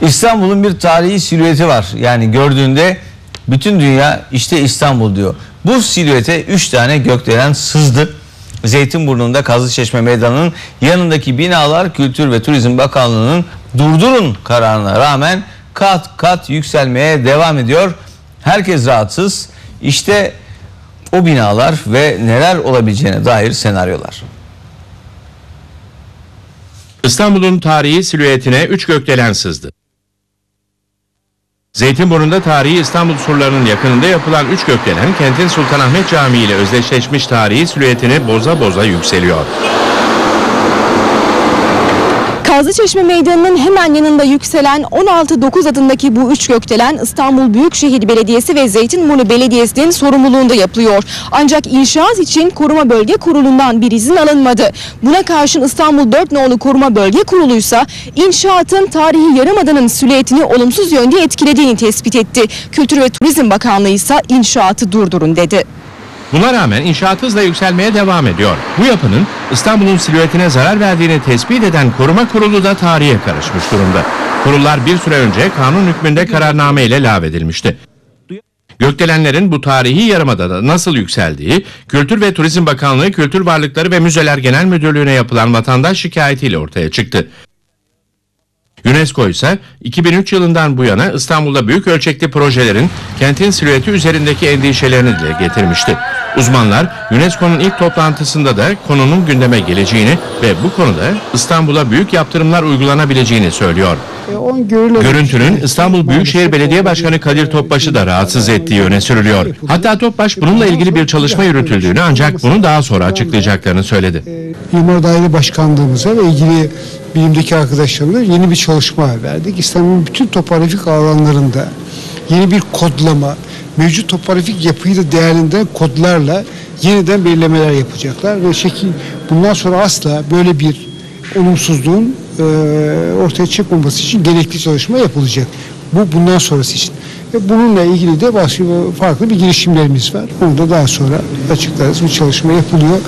İstanbul'un bir tarihi silüeti var. Yani gördüğünde bütün dünya işte İstanbul diyor. Bu silüete 3 tane gökdelen sızdı. Zeytinburnu'nda Kazlıçeşme Meydanı'nın yanındaki binalar Kültür ve Turizm Bakanlığı'nın durdurun kararına rağmen kat kat yükselmeye devam ediyor. Herkes rahatsız. İşte o binalar ve neler olabileceğine dair senaryolar. İstanbul'un tarihi silüetine üç gökdelen sızdı. Zeytinburnu'nda tarihi İstanbul surlarının yakınında yapılan üç gökdelen kentin Sultanahmet Camii ile özdeşleşmiş tarihi silüetini boza boza yükseliyor. Kazlıçeşme Meydanı'nın hemen yanında yükselen 16-9 adındaki bu üç gökdelen İstanbul Büyükşehir Belediyesi ve Zeytinburnu Belediyesi'nin sorumluluğunda yapılıyor. Ancak inşaat için Koruma Bölge Kurulu'ndan bir izin alınmadı. Buna karşın İstanbul 4 nolu Koruma Bölge Kurulu'ysa inşaatın tarihi Yarımada'nın silüetini olumsuz yönde etkilediğini tespit etti. Kültür ve Turizm Bakanlığı ise inşaatı durdurun dedi. Buna rağmen inşaat hızla yükselmeye devam ediyor. Bu yapının İstanbul'un silüetine zarar verdiğini tespit eden koruma kurulu da tarihe karışmış durumda. Kurullar bir süre önce kanun hükmünde kararname ile lağvedilmişti. Gökdelenlerin bu tarihi yarımadada nasıl yükseldiği, Kültür ve Turizm Bakanlığı Kültür Varlıkları ve Müzeler Genel Müdürlüğü'ne yapılan vatandaş şikayetiyle ortaya çıktı. UNESCO ise 2003 yılından bu yana İstanbul'da büyük ölçekli projelerin kentin silüeti üzerindeki endişelerini dile getirmişti. Uzmanlar UNESCO'nun ilk toplantısında da konunun gündeme geleceğini ve bu konuda İstanbul'a büyük yaptırımlar uygulanabileceğini söylüyor. Görüntünün İstanbul Büyükşehir Belediye Başkanı Kadir Topbaş'ı da rahatsız ettiği öne sürülüyor. Hatta Topbaş bununla ilgili bir çalışma yürütüldüğünü ancak bunu daha sonra açıklayacaklarını söyledi. Mimar Daire Başkanlığımıza ve ilgili bilimdeki arkadaşlarımla yeni bir çalışma verdik. İstanbul'un bütün topografik alanlarında yeni bir kodlama, mevcut topografik yapıyı da değerlendiren kodlarla yeniden belirlemeler yapacaklar ve şekil bundan sonra asla böyle bir olumsuzluğun e, ortaya çıkmaması için gerekli çalışma yapılacak. Bu bundan sonrası için. Ve bununla ilgili de başka farklı bir girişimlerimiz var. Onu da daha sonra açıklarız. Bu çalışma yapılıyor.